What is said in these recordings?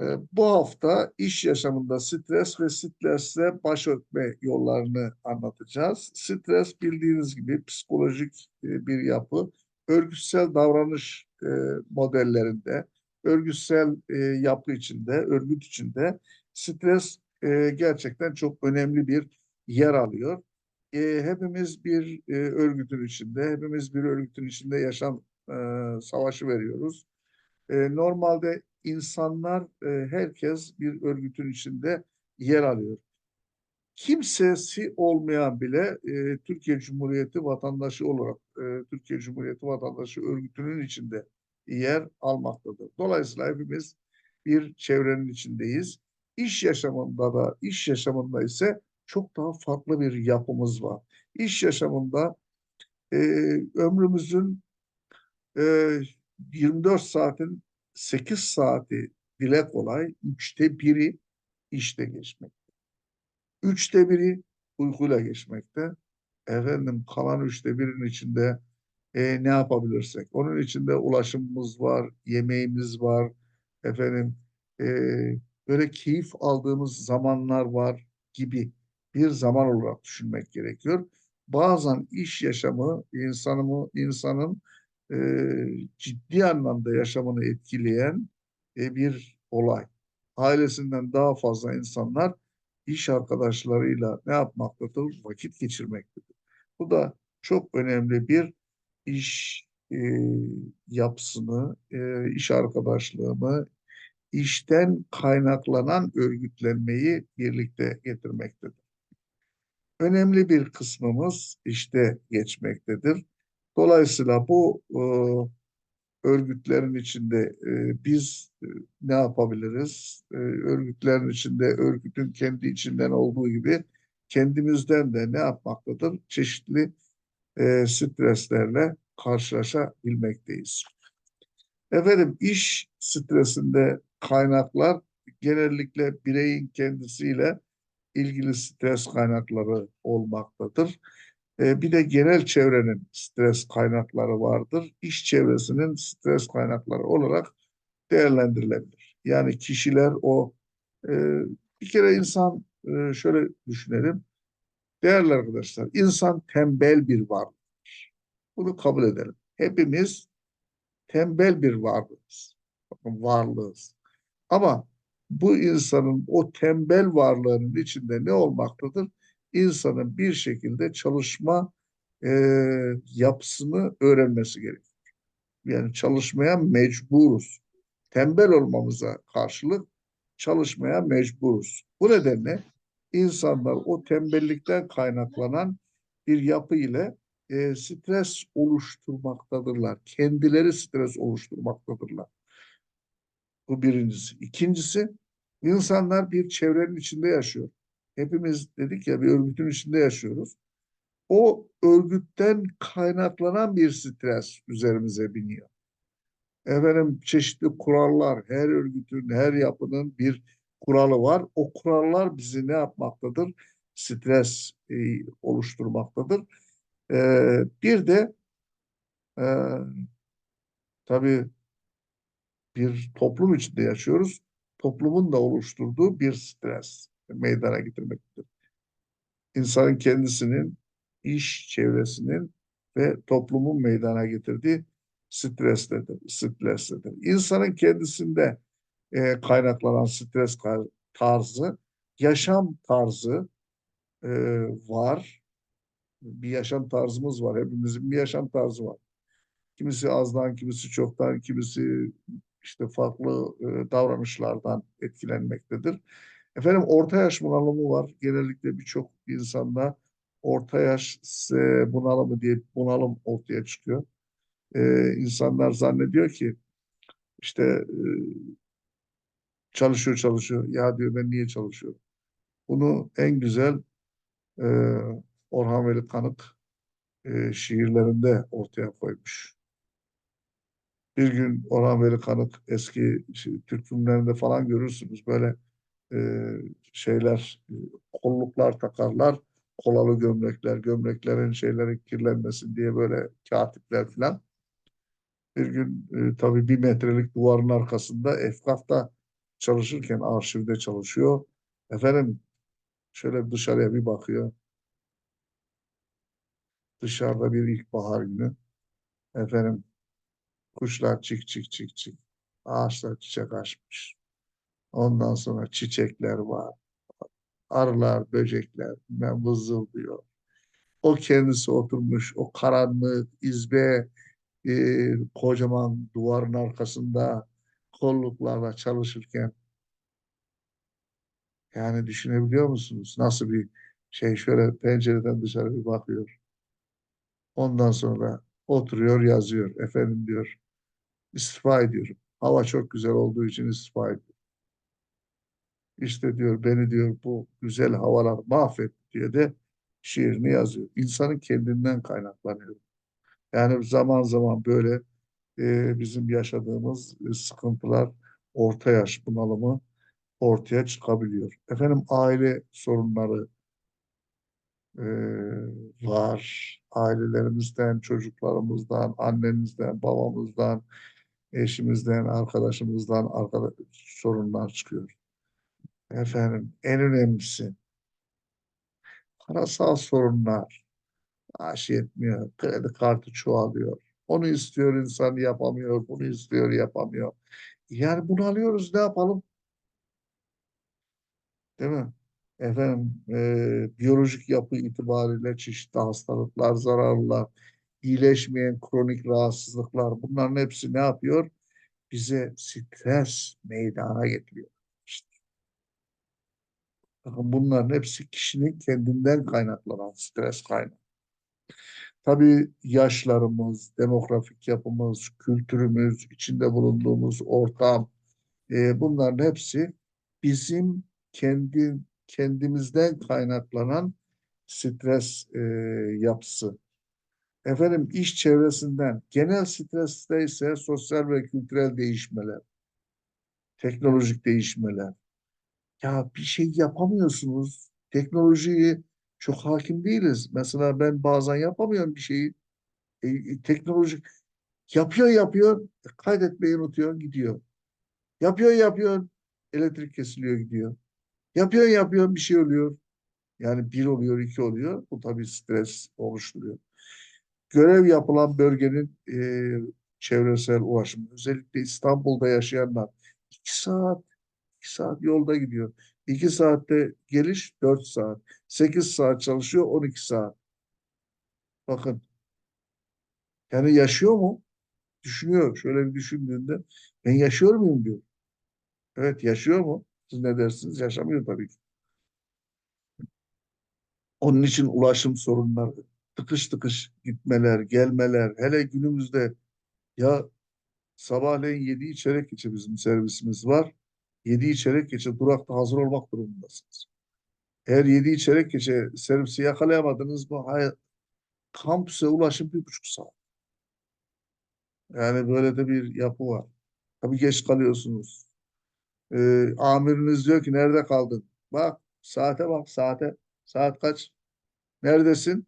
Ee, Bu hafta iş yaşamında stres ve stresle baş etme yollarını anlatacağız. Stres bildiğiniz gibi psikolojik e, bir yapı. Örgütsel davranış e, modellerinde, örgütsel e, yapı içinde, örgüt içinde stres gerçekten çok önemli bir yer alıyor. Hepimiz bir örgütün içinde, hepimiz bir örgütün içinde yaşam savaşı veriyoruz. Normalde insanlar, e, herkes bir örgütün içinde yer alıyor. Kimsesi olmayan bile e, Türkiye Cumhuriyeti vatandaşı olarak e, Türkiye Cumhuriyeti vatandaşı örgütünün içinde yer almaktadır. Dolayısıyla hepimiz bir çevrenin içindeyiz. İş yaşamında da, iş yaşamında ise çok daha farklı bir yapımız var. İş yaşamında e, ömrümüzün e, 24 saatin 8 saati dile kolay, üçte biri işte geçmekte. Üçte biri uykuyla geçmekte. Efendim kalan üçte birinin içinde e, ne yapabilirsek. Onun içinde ulaşımımız var, yemeğimiz var, efendim e, böyle keyif aldığımız zamanlar var gibi bir zaman olarak düşünmek gerekiyor. Bazen iş yaşamı insanımı, insanın e, ciddi anlamda yaşamını etkileyen e, bir olay. Ailesinden daha fazla insanlar iş arkadaşlarıyla ne yapmaktadır? Vakit geçirmektedir. Bu da çok önemli bir iş e, yapısını, e, iş arkadaşlığını, işten kaynaklanan örgütlenmeyi birlikte getirmektedir. Önemli bir kısmımız işte geçmektedir. Dolayısıyla bu e, örgütlerin içinde e, biz e, ne yapabiliriz? E, örgütlerin içinde örgütün kendi içinden olduğu gibi kendimizden de ne yapmaktadır? Çeşitli e, streslerle karşılaşabilmekteyiz. Efendim iş stresinde kaynaklar genellikle bireyin kendisiyle ilgili stres kaynakları olmaktadır. E, bir de genel çevrenin stres kaynakları vardır. İş çevresinin stres kaynakları olarak değerlendirilebilir. Yani kişiler o e, bir kere insan e, şöyle düşünelim. Değerli arkadaşlar, insan tembel bir varlıktır. Bunu kabul edelim. Hepimiz tembel bir varlığız. Bakın varlığız. Ama bu insanın o tembel varlığının içinde ne olmaktadır? İnsanın bir şekilde çalışma e, yapısını öğrenmesi gerekiyor. Yani çalışmaya mecburuz. Tembel olmamıza karşılık çalışmaya mecburuz. Bu nedenle insanlar o tembellikten kaynaklanan bir yapı ile e, stres oluşturmaktadırlar. Kendileri stres oluşturmaktadırlar. Bu birincisi. İkincisi, insanlar bir çevrenin içinde yaşıyor hepimiz dedik ya bir örgütün içinde yaşıyoruz. O örgütten kaynaklanan bir stres üzerimize biniyor. Efendim çeşitli kurallar, her örgütün, her yapının bir kuralı var. O kurallar bizi ne yapmaktadır? Stres e, oluşturmaktadır. E, bir de e, tabii bir toplum içinde yaşıyoruz. Toplumun da oluşturduğu bir stres meydana getirmektedir. İnsanın kendisinin, iş çevresinin ve toplumun meydana getirdiği stresledir, stresledir. İnsanın kendisinde e, kaynaklanan stres tarzı, yaşam tarzı e, var. Bir yaşam tarzımız var. Hepimizin bir yaşam tarzı var. Kimisi azdan, kimisi çoktan, kimisi işte farklı e, davranışlardan etkilenmektedir. Efendim orta yaş bunalımı var. Genellikle birçok insanda orta yaş bunalımı diye bunalım ortaya çıkıyor. Ee, insanlar zannediyor ki işte e, çalışıyor çalışıyor. Ya diyor ben niye çalışıyorum? Bunu en güzel e, Orhan Veli Kanık e, şiirlerinde ortaya koymuş. Bir gün Orhan Veli Kanık eski Türk filmlerinde falan görürsünüz böyle e, şeyler, e, kolluklar takarlar, kolalı gömlekler, gömleklerin şeylerin kirlenmesin diye böyle katipler falan. Bir gün e, tabii bir metrelik duvarın arkasında Efkaf'ta çalışırken arşivde çalışıyor. Efendim şöyle dışarıya bir bakıyor. Dışarıda bir ilkbahar günü. Efendim kuşlar çık çık çık çık. Ağaçlar çiçek açmış. Ondan sonra çiçekler var. Arılar, böcekler vızıldıyor. O kendisi oturmuş o karanlık izbe e, kocaman duvarın arkasında kolluklarla çalışırken yani düşünebiliyor musunuz? Nasıl bir şey şöyle pencereden dışarı bir bakıyor. Ondan sonra oturuyor yazıyor. Efendim diyor istifa ediyorum. Hava çok güzel olduğu için istifa ediyorum. İşte diyor beni diyor bu güzel havalar mahvetti diye de şiirini yazıyor. İnsanın kendinden kaynaklanıyor. Yani zaman zaman böyle e, bizim yaşadığımız e, sıkıntılar, orta yaş bunalımı ortaya çıkabiliyor. Efendim aile sorunları e, var. Ailelerimizden, çocuklarımızdan, annemizden, babamızdan, eşimizden, arkadaşımızdan arkadaş, sorunlar çıkıyor. Efendim en önemlisi parasal sorunlar. Maaş yetmiyor. Kredi kartı çoğalıyor. Onu istiyor insan yapamıyor. Bunu istiyor yapamıyor. Yani bunu alıyoruz ne yapalım? Değil mi? Efendim e, biyolojik yapı itibariyle çeşitli hastalıklar, zararlılar, iyileşmeyen kronik rahatsızlıklar bunların hepsi ne yapıyor? Bize stres meydana getiriyor. Bakın bunların hepsi kişinin kendinden kaynaklanan stres kaynağı. Tabii yaşlarımız, demografik yapımız, kültürümüz, içinde bulunduğumuz ortam, e, bunların hepsi bizim kendi kendimizden kaynaklanan stres e, yapısı. Efendim iş çevresinden, genel streste ise sosyal ve kültürel değişmeler, teknolojik değişmeler. Ya bir şey yapamıyorsunuz. Teknolojiyi çok hakim değiliz. Mesela ben bazen yapamıyorum bir şeyi. E, e, teknolojik yapıyor yapıyor, kaydetmeyi unutuyor, gidiyor. Yapıyor yapıyor, elektrik kesiliyor, gidiyor. Yapıyor yapıyor bir şey oluyor. Yani bir oluyor, iki oluyor. Bu tabii stres oluşturuyor. Görev yapılan bölgenin e, çevresel ulaşım, özellikle İstanbul'da yaşayanlar iki saat, iki saat yolda gidiyor. İki saatte geliş dört saat. Sekiz saat çalışıyor, on iki saat. Bakın. Yani yaşıyor mu? Düşünüyor. Şöyle bir düşündüğünde ben yaşıyor muyum diyor. Evet yaşıyor mu? Siz ne dersiniz? Yaşamıyor tabii ki. Onun için ulaşım sorunları, tıkış tıkış gitmeler, gelmeler, hele günümüzde ya sabahleyin yedi çeyrek geçe bizim servisimiz var. Yedi çeyrek geçe durakta hazır olmak durumundasınız. Eğer yedi çeyrek geçe servisi yakalayamadınız mı? Hayır. Kampüse ulaşım bir buçuk saat. Yani böyle de bir yapı var. Tabii geç kalıyorsunuz. Ee, amiriniz diyor ki nerede kaldın? Bak saate bak saate. Saat kaç? Neredesin?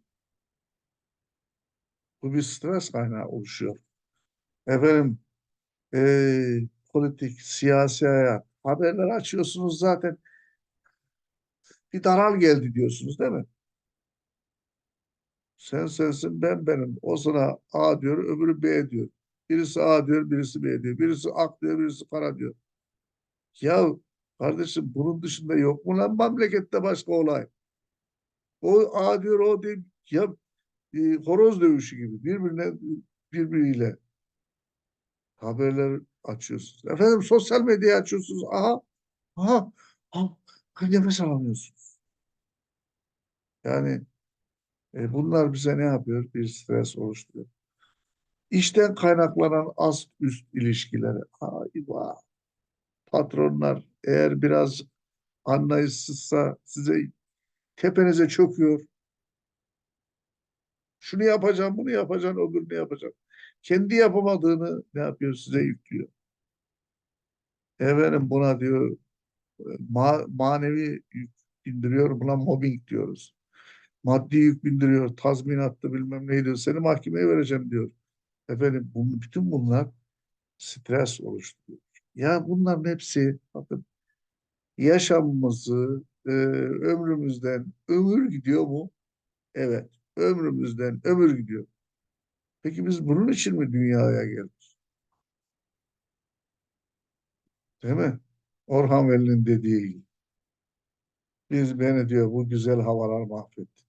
Bu bir stres kaynağı oluşuyor. Efendim e, politik, siyasi hayat. Haberler açıyorsunuz zaten. Bir daral geldi diyorsunuz değil mi? Sen sensin ben benim. O sana A diyor öbürü B diyor. Birisi A diyor birisi B diyor. Birisi ak diyor birisi kara diyor. Ya kardeşim bunun dışında yok mu lan memlekette başka olay? O A diyor o diyor. Ya e, horoz dövüşü gibi birbirine birbiriyle haberler açıyorsunuz. Efendim sosyal medyayı açıyorsunuz. Aha, aha, aha nefes alamıyorsunuz. Yani e, bunlar bize ne yapıyor? Bir stres oluşturuyor. İşten kaynaklanan ast üst ilişkileri. Ay vah. Patronlar eğer biraz anlayışsızsa size tepenize çöküyor. Şunu yapacağım, bunu yapacağım, öbürünü yapacağım. Kendi yapamadığını ne yapıyor size yüklüyor. Efendim buna diyor ma manevi yük indiriyor. Buna mobbing diyoruz. Maddi yük bindiriyor. Tazminattı bilmem neydi. Seni mahkemeye vereceğim diyor. Efendim bu, bütün bunlar stres oluşturuyor. Ya bunların hepsi bakın yaşamımızı e, ömrümüzden ömür gidiyor mu? Evet, ömrümüzden ömür gidiyor. Peki biz bunun için mi dünyaya geldik? Değil mi? Orhan Veli'nin dediği gibi. Biz beni diyor bu güzel havalar mahvetti.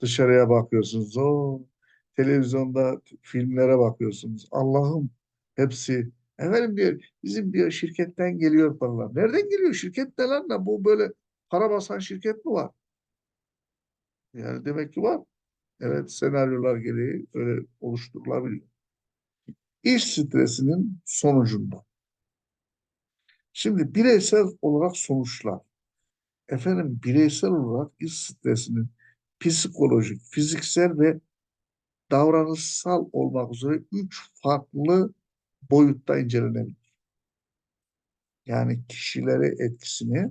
Dışarıya bakıyorsunuz. O televizyonda filmlere bakıyorsunuz. Allah'ım hepsi efendim diyor bizim diyor şirketten geliyor paralar. Nereden geliyor? Şirket ne lan bu böyle para basan şirket mi var? Yani demek ki var. Evet senaryolar gereği öyle oluşturulabiliyor. İş stresinin sonucunda. Şimdi bireysel olarak sonuçlar. Efendim bireysel olarak iş stresinin psikolojik, fiziksel ve davranışsal olmak üzere üç farklı boyutta incelenebilir. Yani kişilere etkisini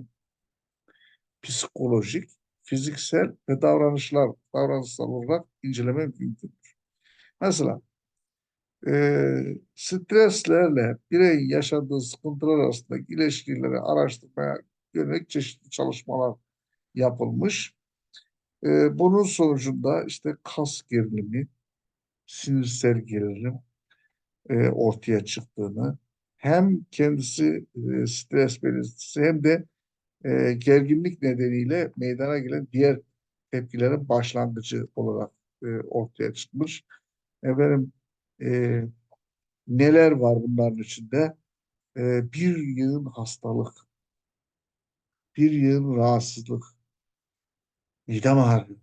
psikolojik, fiziksel ve davranışlar, davranışsal olarak incelemek mümkündür. Mesela e, streslerle bireyin yaşadığı sıkıntılar arasındaki ilişkileri araştırmaya yönelik çeşitli çalışmalar yapılmış. E, bunun sonucunda işte kas gerilimi, sinirsel gerilim e, ortaya çıktığını, hem kendisi e, stres belirtisi hem de e, gerginlik nedeniyle meydana gelen diğer tepkilerin başlangıcı olarak e, ortaya çıkmış. Efendim e, neler var bunların içinde? E, bir yığın hastalık, bir yığın rahatsızlık, midem ağrıyor,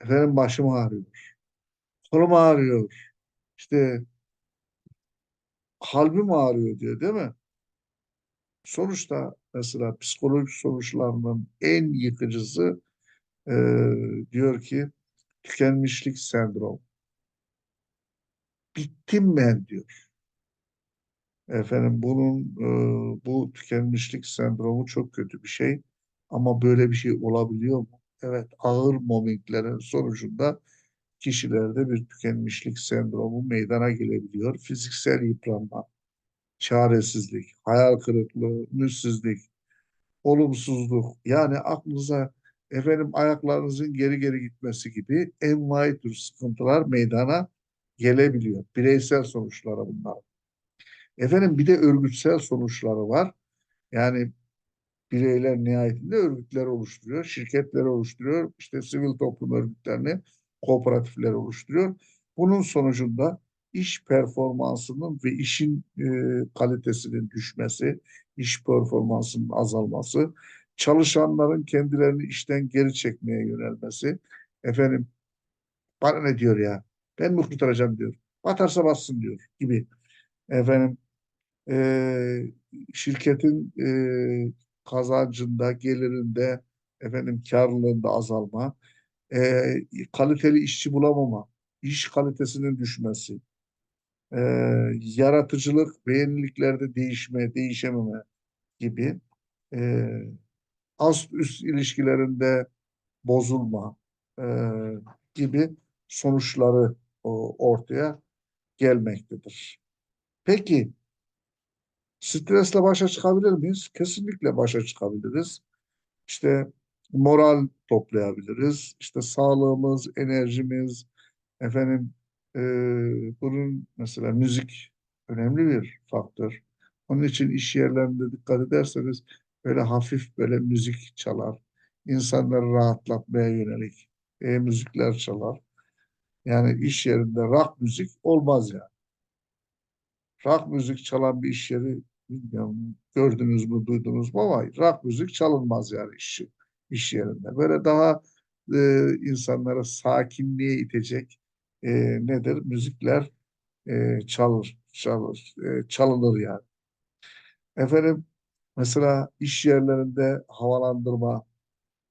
efendim başım ağrıyor, kolum ağrıyor, işte kalbim ağrıyor diyor değil mi? Sonuçta mesela psikolojik sonuçlarının en yıkıcısı e, diyor ki tükenmişlik sendromu. Bittim ben diyor. Efendim bunun e, bu tükenmişlik sendromu çok kötü bir şey. Ama böyle bir şey olabiliyor mu? Evet, ağır mobbinglerin sonucunda kişilerde bir tükenmişlik sendromu meydana gelebiliyor. Fiziksel yıpranma, çaresizlik, hayal kırıklığı, mütsüzlük, olumsuzluk yani aklınıza efendim ayaklarınızın geri geri gitmesi gibi envai tür sıkıntılar meydana gelebiliyor. Bireysel sonuçları bunlar. Efendim bir de örgütsel sonuçları var. Yani bireyler nihayetinde örgütler oluşturuyor, şirketler oluşturuyor, işte sivil toplum örgütlerini, kooperatifler oluşturuyor. Bunun sonucunda iş performansının ve işin e, kalitesinin düşmesi, iş performansının azalması, çalışanların kendilerini işten geri çekmeye yönelmesi, efendim bana ne? diyor ya, ben mi kurtaracağım diyor, batarsa batsın diyor gibi. Efendim e, şirketin e, kazancında, gelirinde, efendim karlılığında azalma, e, kaliteli işçi bulamama, iş kalitesinin düşmesi, e, yaratıcılık ve yeniliklerde değişme, değişememe gibi e, ast üst ilişkilerinde bozulma e, gibi sonuçları o, ortaya gelmektedir. Peki stresle başa çıkabilir miyiz? Kesinlikle başa çıkabiliriz. İşte moral toplayabiliriz. İşte sağlığımız, enerjimiz, efendim e, bunun mesela müzik önemli bir faktör. Onun için iş yerlerinde dikkat ederseniz böyle hafif böyle müzik çalar. İnsanları rahatlatmaya yönelik e, müzikler çalar. Yani iş yerinde rock müzik olmaz yani. Rock müzik çalan bir iş yeri bilmiyorum gördünüz mü duydunuz mu ama rock müzik çalınmaz yani iş, iş yerinde. Böyle daha e, insanlara sakinliğe itecek e, nedir? Müzikler e, çalır, çalır, e, çalınır yani. Efendim mesela iş yerlerinde havalandırma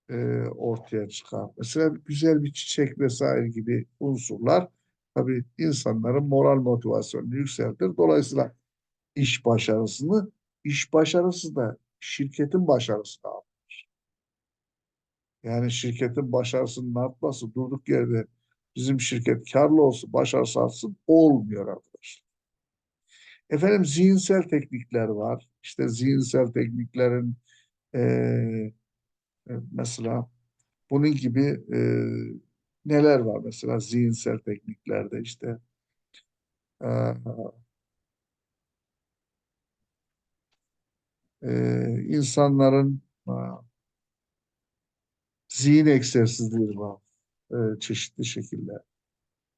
e, ortaya çıkar. Mesela güzel bir çiçek vesaire gibi unsurlar tabii insanların moral motivasyonunu yükseltir. Dolayısıyla iş başarısını, iş başarısı da şirketin başarısı da artar. Yani şirketin başarısının artması durduk yerde bizim şirket karlı olsun, başarısı artsın olmuyor arkadaşlar. Efendim zihinsel teknikler var. İşte zihinsel tekniklerin eee, e, mesela bunun gibi eee, neler var mesela zihinsel tekniklerde işte eee, eee, insanların aa, zihin egzersizleri var çeşitli şekiller.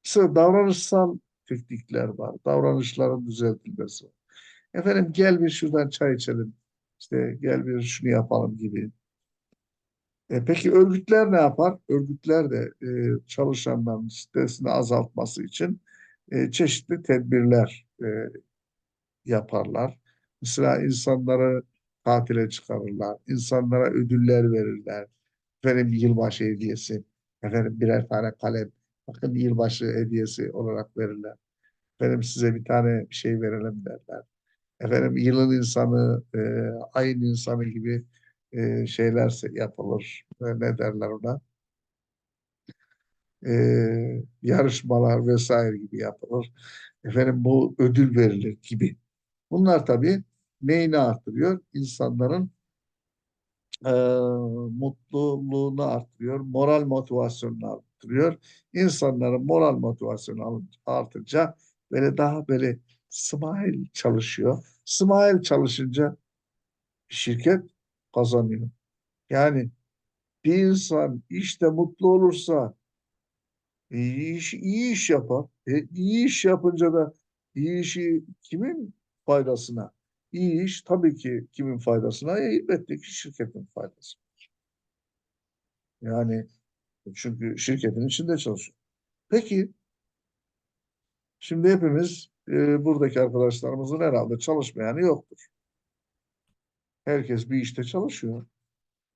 Mesela davranışsal teknikler var. Davranışların düzeltilmesi var. Efendim gel bir şuradan çay içelim. İşte gel bir şunu yapalım gibi. E, peki örgütler ne yapar? Örgütler de e, çalışanların stresini azaltması için e, çeşitli tedbirler e, yaparlar. Mesela insanları tatile çıkarırlar. insanlara ödüller verirler. Efendim yılbaşı hediyesi. Efendim birer tane kalem. Bakın yılbaşı hediyesi olarak verirler. Efendim size bir tane bir şey verelim derler. Efendim yılın insanı, e, ayın insanı gibi e, şeyler yapılır. E, ne derler ona? E, yarışmalar vesaire gibi yapılır. Efendim bu ödül verilir gibi. Bunlar tabii neyini artırıyor? İnsanların e, mutluluğunu artırıyor, moral motivasyonunu artırıyor. İnsanların moral motivasyonu artınca böyle daha böyle smile çalışıyor. Smile çalışınca şirket kazanıyor. Yani bir insan işte mutlu olursa iyi iş, iyi iş yapar. E, iyi iş yapınca da iyi işi kimin faydasına? İyi iş tabii ki kimin faydasına? E, elbette ki şirketin faydasına. Yani çünkü şirketin içinde çalışıyor. Peki şimdi hepimiz e, buradaki arkadaşlarımızın herhalde çalışmayanı yoktur. Herkes bir işte çalışıyor.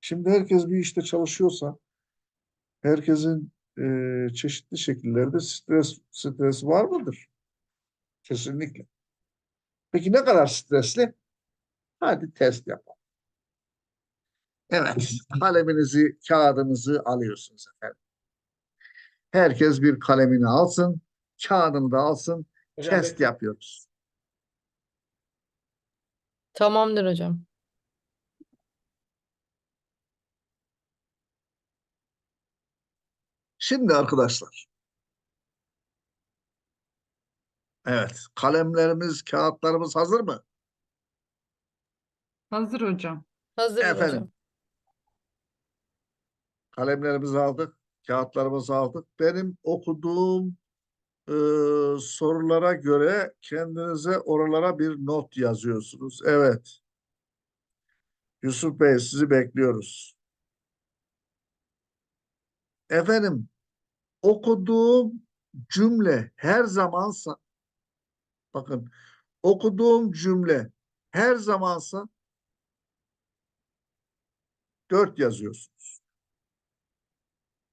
Şimdi herkes bir işte çalışıyorsa herkesin e, çeşitli şekillerde stres stres var mıdır? Kesinlikle. Peki ne kadar stresli? Hadi test yapalım. Evet, kaleminizi, kağıdınızı alıyorsunuz efendim. Herkes bir kalemini alsın, kağıdını da alsın, Hocam test bekle. yapıyoruz. Tamamdır hocam. Şimdi arkadaşlar, evet, kalemlerimiz, kağıtlarımız hazır mı? Hazır hocam. Hazırız Efendim. hocam. Kalemlerimizi aldık, kağıtlarımızı aldık. Benim okuduğum e, sorulara göre kendinize oralara bir not yazıyorsunuz. Evet. Yusuf Bey sizi bekliyoruz. Efendim, okuduğum cümle her zamansa bakın okuduğum cümle her zamansa dört yazıyorsunuz.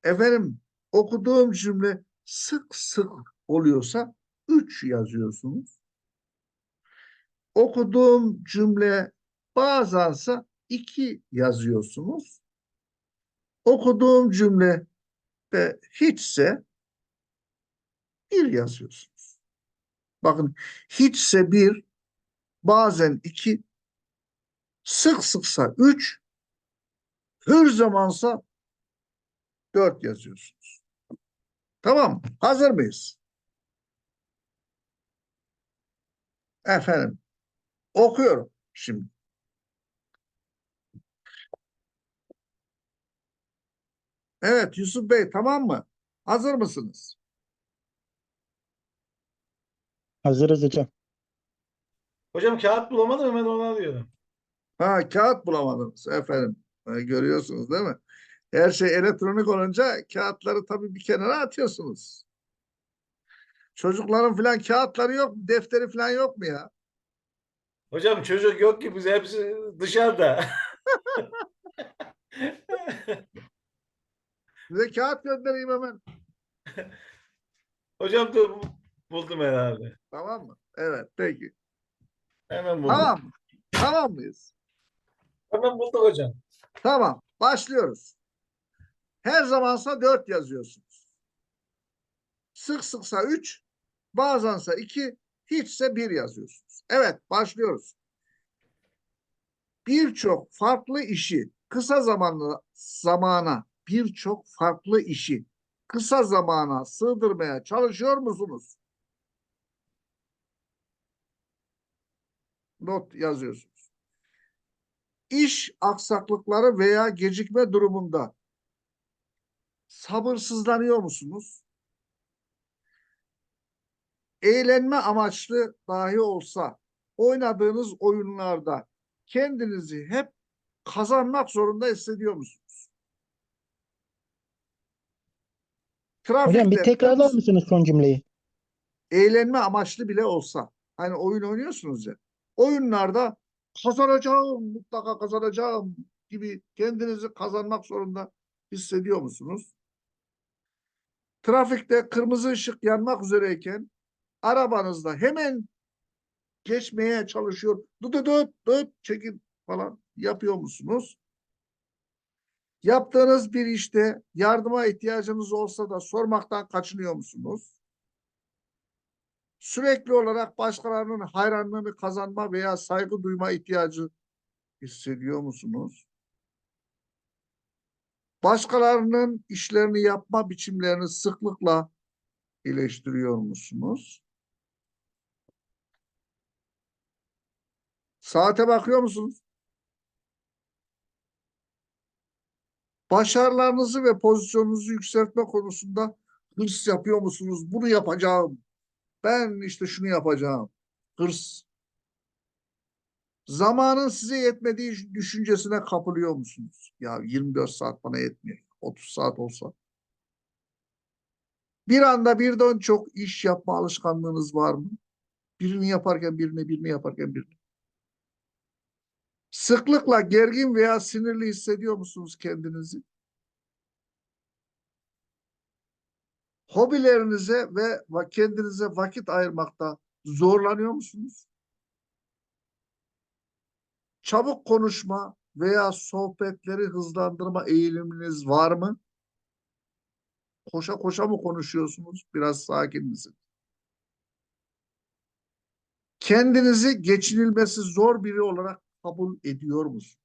Efendim, okuduğum cümle sık sık oluyorsa üç yazıyorsunuz. Okuduğum cümle bazense iki yazıyorsunuz. Okuduğum cümle de hiçse bir yazıyorsunuz. Bakın hiçse bir, bazen iki, sık sıksa üç, her zamansa dört yazıyorsunuz. Tamam, hazır mıyız? Efendim, okuyorum şimdi. Evet Yusuf Bey tamam mı? Hazır mısınız? Hazırız hocam. Hocam kağıt bulamadım hemen onu alıyorum. Ha kağıt bulamadınız efendim. Ha, görüyorsunuz değil mi? Her şey elektronik olunca kağıtları tabii bir kenara atıyorsunuz. Çocukların falan kağıtları yok mu? Defteri falan yok mu ya? Hocam çocuk yok ki biz hepsi dışarıda. Size kağıt göndereyim hemen. Hocam dur buldum herhalde. Tamam mı? Evet peki. Hemen buldum. Tamam mı? Tamam mıyız? Hemen bulduk hocam. Tamam. Başlıyoruz. Her zamansa dört yazıyorsunuz. Sık sıksa üç, bazense iki, Hiçse bir yazıyorsunuz. Evet, başlıyoruz. Birçok farklı işi kısa zamanlı zamana birçok farklı işi kısa zamana sığdırmaya çalışıyor musunuz? Not yazıyorsunuz. İş aksaklıkları veya gecikme durumunda sabırsızlanıyor musunuz? Eğlenme amaçlı dahi olsa oynadığınız oyunlarda kendinizi hep kazanmak zorunda hissediyor musunuz? Hocam bir Trafikte tekrarlar mısınız son cümleyi? eğlenme amaçlı bile olsa hani oyun oynuyorsunuz ya oyunlarda kazanacağım mutlaka kazanacağım gibi kendinizi kazanmak zorunda hissediyor musunuz? Trafikte kırmızı ışık yanmak üzereyken arabanızda hemen geçmeye çalışıyor. Dıt dıt dıt çekin falan yapıyor musunuz? Yaptığınız bir işte yardıma ihtiyacınız olsa da sormaktan kaçınıyor musunuz? Sürekli olarak başkalarının hayranlığını kazanma veya saygı duyma ihtiyacı hissediyor musunuz? Başkalarının işlerini yapma biçimlerini sıklıkla eleştiriyor musunuz? Saate bakıyor musunuz? Başarılarınızı ve pozisyonunuzu yükseltme konusunda hırs yapıyor musunuz? Bunu yapacağım. Ben işte şunu yapacağım. Hırs. Zamanın size yetmediği düşüncesine kapılıyor musunuz? Ya 24 saat bana yetmiyor. 30 saat olsa. Bir anda birden çok iş yapma alışkanlığınız var mı? Birini yaparken birini, birini yaparken birini. Sıklıkla gergin veya sinirli hissediyor musunuz kendinizi? Hobilerinize ve kendinize vakit ayırmakta zorlanıyor musunuz? Çabuk konuşma veya sohbetleri hızlandırma eğiliminiz var mı? Koşa koşa mı konuşuyorsunuz? Biraz sakin misiniz? Kendinizi geçinilmesi zor biri olarak kabul ediyor musunuz?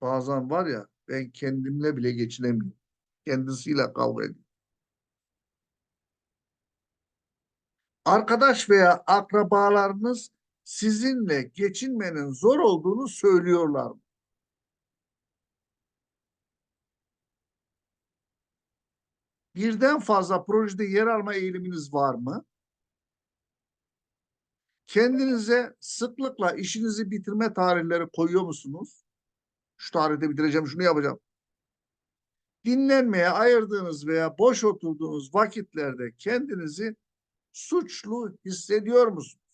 Bazen var ya ben kendimle bile geçinemiyorum. Kendisiyle kavga ediyorum. Arkadaş veya akrabalarınız sizinle geçinmenin zor olduğunu söylüyorlar mı? Birden fazla projede yer alma eğiliminiz var mı? Kendinize sıklıkla işinizi bitirme tarihleri koyuyor musunuz? Şu tarihte bitireceğim, şunu yapacağım. Dinlenmeye ayırdığınız veya boş oturduğunuz vakitlerde kendinizi suçlu hissediyor musunuz?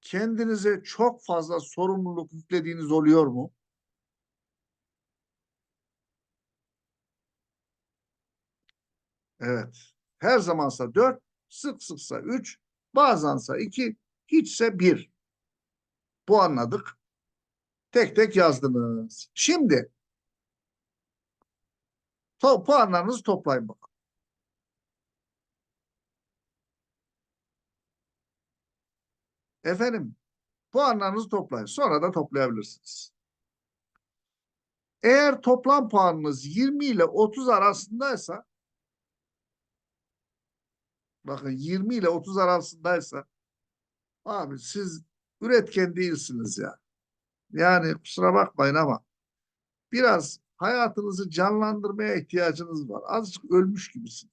Kendinize çok fazla sorumluluk yüklediğiniz oluyor mu? Evet. Her zamansa dört, sık sıksa üç, bazense iki, hiçse bir. Bu anladık. Tek tek yazdınız. Şimdi to puanlarınızı toplayın bakalım. Efendim, puanlarınızı toplayın. Sonra da toplayabilirsiniz. Eğer toplam puanınız 20 ile 30 arasındaysa bakın 20 ile 30 arasındaysa abi siz üretken değilsiniz ya. Yani kusura bakmayın ama biraz hayatınızı canlandırmaya ihtiyacınız var. Azıcık ölmüş gibisiniz.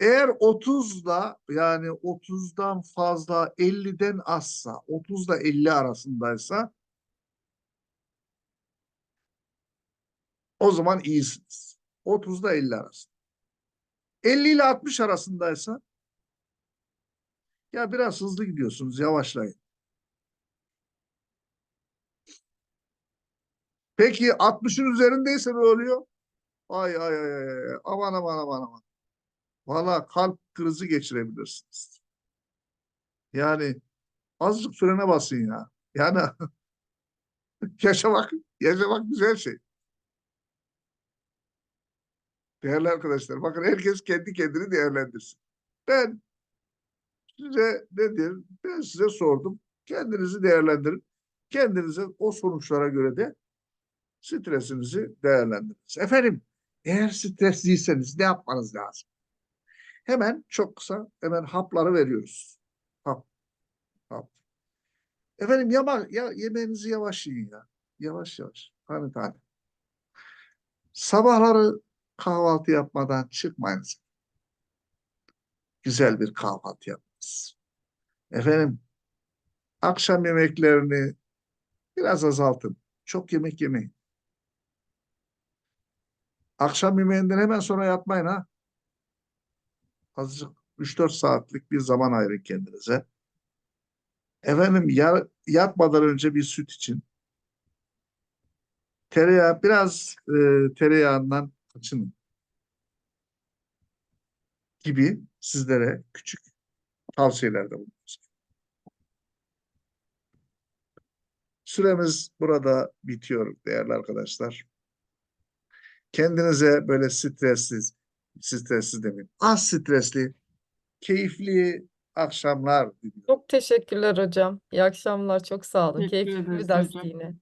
Eğer 30'da yani 30'dan fazla 50'den azsa 30 ile 50 arasındaysa o zaman iyisiniz. 30 ile 50 arasında. 50 ile 60 arasındaysa ya biraz hızlı gidiyorsunuz yavaşlayın. Peki 60'ın üzerindeyse ne oluyor? Ay ay ay ay aman aman aman aman. Valla kalp krizi geçirebilirsiniz. Yani azıcık frene basın ya. Yani yaşamak, yaşamak güzel şey. Değerli arkadaşlar, bakın herkes kendi kendini değerlendirsin. Ben size nedir? Ben size sordum. Kendinizi değerlendirin. Kendinize o sonuçlara göre de stresinizi değerlendiriniz. Efendim, eğer stresliyseniz ne yapmanız lazım? Hemen çok kısa hemen hapları veriyoruz. Hap. Hap. Efendim yama, ya, yemeğinizi yavaş yiyin ya. Yavaş yavaş. Tane tane. Sabahları kahvaltı yapmadan çıkmayınız. Güzel bir kahvaltı yapınız. Efendim, akşam yemeklerini biraz azaltın. Çok yemek yemeyin. Akşam yemeğinden hemen sonra yatmayın ha. Azıcık 3-4 saatlik bir zaman ayırın kendinize. Efendim ya, yatmadan önce bir süt için. Tereyağı biraz e, tereyağından kaçının. Gibi sizlere küçük tavsiyelerde bulunuyoruz. Süremiz burada bitiyor değerli arkadaşlar. Kendinize böyle stressiz, stressiz demeyeyim, az stresli, keyifli akşamlar diliyorum. Çok teşekkürler hocam. İyi akşamlar. Çok sağ olun. Teşekkür Keyifli bir ederiz dersti hocam. yine.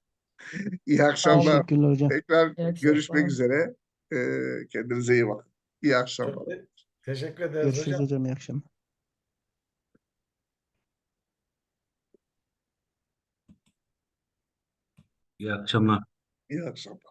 İyi akşamlar. Teşekkürler hocam. Tekrar İyi görüşmek akşamlar. üzere. Ee, kendinize iyi bakın. İyi akşamlar. Teşekkür ederiz Görüşürüz hocam. hocam. İyi akşamlar. İyi akşamlar. İyi akşamlar.